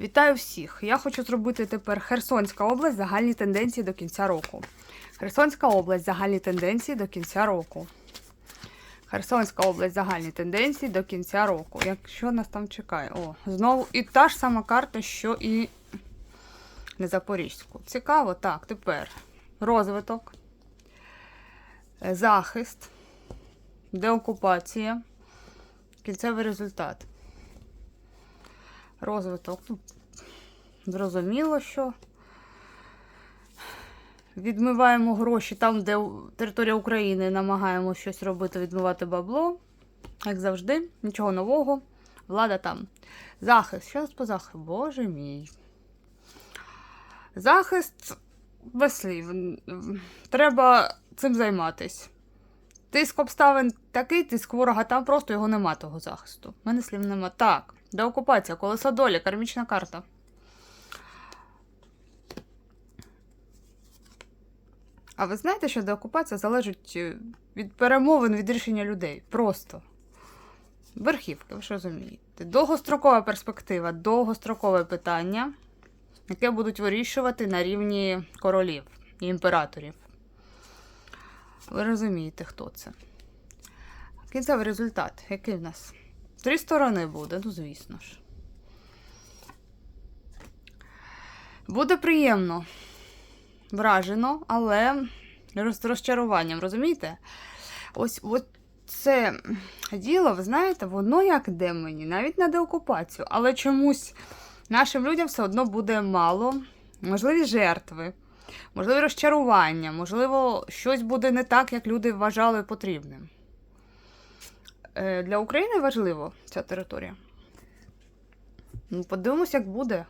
Вітаю всіх! Я хочу зробити тепер Херсонська область загальні тенденції до кінця року. Херсонська область загальні тенденції до кінця року. Херсонська область загальні тенденції до кінця року. Якщо нас там чекає? О, знову і та ж сама карта, що і на Запорізьку. Цікаво, так, тепер розвиток, захист, деокупація, кінцевий результат. Розвиток. Ну, зрозуміло, що відмиваємо гроші там, де територія України, намагаємо щось робити, відмивати бабло. Як завжди, нічого нового. Влада там. Захист. Що по захисту? Боже мій. Захист без слів. Треба цим займатись. Тиск обставин такий, тиск ворога, там просто його нема того захисту. У мене слів нема. Так, деокупація, колесо долі, кармічна карта. А ви знаєте, що деокупація залежить е, від перемовин, від рішення людей. Просто. Верхівки, ви ж розумієте. Довгострокова перспектива, довгострокове питання, яке будуть вирішувати на рівні королів і імператорів. Ви розумієте, хто це. Кінцевий результат, який в нас? Три сторони буде, ну звісно ж. Буде приємно, вражено, але з розчаруванням, розумієте? Ось от це діло, ви знаєте, воно як йде мені, навіть на деокупацію, але чомусь нашим людям все одно буде мало, можливі жертви, можливі розчарування, можливо, щось буде не так, як люди вважали потрібним. Е, Для України важливо ця територія. Ну, подивимось, як буде.